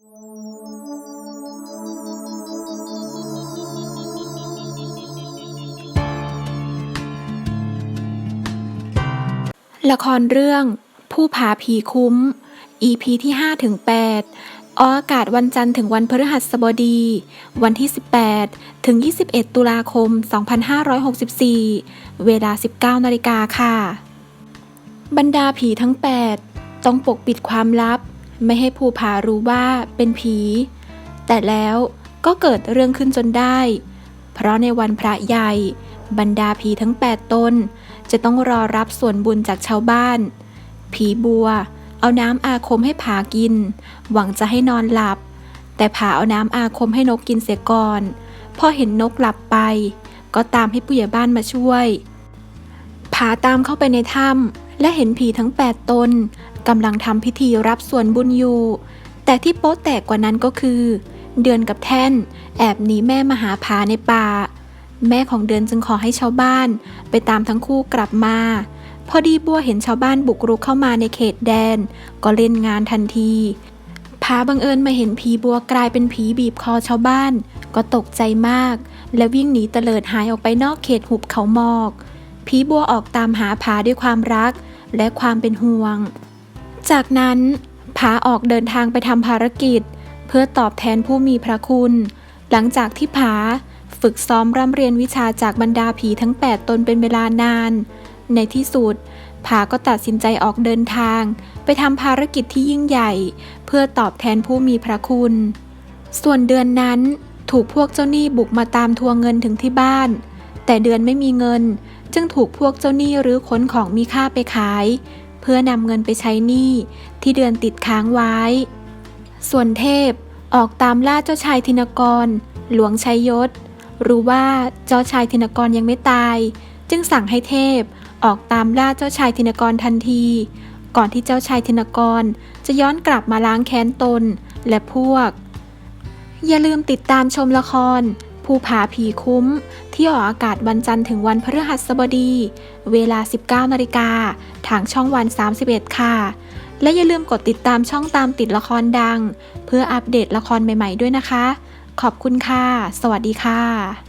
ละครเรื่อง ผู้ผาผีคุ้ม EP ที่5ถึง8ออกอากาศวันจันทร์ถึงวันพฤหัสบดี วันที่ 18 ถึง 21 ตุลาคม 2564 เวลา 19นาฬิกาค่ะ บรรดาผีทั้ง 8 ต้องปกปิดความลับ ไม่ให้ภูผารู้ว่าเป็นผี แต่แล้วก็เกิดเรื่องขึ้นจนได้ เพราะในวันพระใหญ่ บรรดาผีทั้ง 8 ตน จะต้องรอรับส่วนบุญจากชาวบ้าน ผีบัว เอาน้ำอาคมให้ผากิน หวังจะให้นอนหลับ แต่ผาเอาน้ำอาคมให้นกกินเสียก่อน พอเห็นนกหลับไป ก็ตามให้ผู้ใหญ่บ้านมาช่วยผาตามเข้าไปในถ้ำและเห็นผีทั้ง 8 ตน กำลังทำพิธีรับส่วนบุญอยู่ แต่ที่โป๊ะแตกกว่านั้นก็คือ เดือนกับแท่น แอบหนีแม่มาหาผาในป่า แม่ของเดือนจึงขอให้ชาวบ้าน ไปตามทั้งคู่กลับมา พอดีบัวเห็นชาวบ้านบุกรุกเข้ามาในเขตแดน ก็เล่นงานทันทีพาบังเอิญมาเห็นผีบัวกลายเป็นผีบีบคอชาวบ้าน ก็ตกใจมาก และวิ่งหนีเตลิดหายออกไปนอกเขตหุบเขาหมอกผีบัวออกตามหาผาด้วยความรักและความเป็นห่วง จากนั้นผาออกเดินทางไปทำภารกิจ เพื่อตอบแทนผู้มีพระคุณ หลังจากที่ผาฝึกซ้อมร่ำเรียนวิชาจากบรรดาผีทั้ง 8 ตนเป็นเวลานาน ในที่สุดผาก็ตัดสินใจออกเดินทาง ไปทำภารกิจที่ยิ่งใหญ่ เพื่อตอบแทนผู้มีพระคุณ ส่วนเดือนนั้นถูกพวกเจ้าหนี้บุกมาตามทวงเงินถึงที่บ้าน แต่เดือนไม่มีเงิน จึงถูกพวกเจ้าหนี้รื้อค้นของมีค่าไปขาย เพื่อนำเงินไปใช้หนี้ที่เดือนติดค้างไว้ ส่วนเทพออกตามล่าเจ้าชายธินกร หลวงชัยยศ รู้ว่าเจ้าชายธินกรยังไม่ตาย จึงสั่งให้เทพออกตามล่าเจ้าชายธินกรทันที ก่อนที่เจ้าชายธินกรจะย้อนกลับมาล้างแค้นตนและพวก อย่าลืมติดตามชมละคร ภูผาผีคุ้ม ที่ออกอากาศวันจันทร์ถึงวันพฤหัสบดี เวลา 19นาฬิกาทางช่องวัน 31 ค่ะ และอย่าลืมกดติดตามช่องตามติดละครดัง เพื่ออัปเดตละครใหม่ ๆ ด้วยนะคะ ขอบคุณค่ะ สวัสดีค่ะ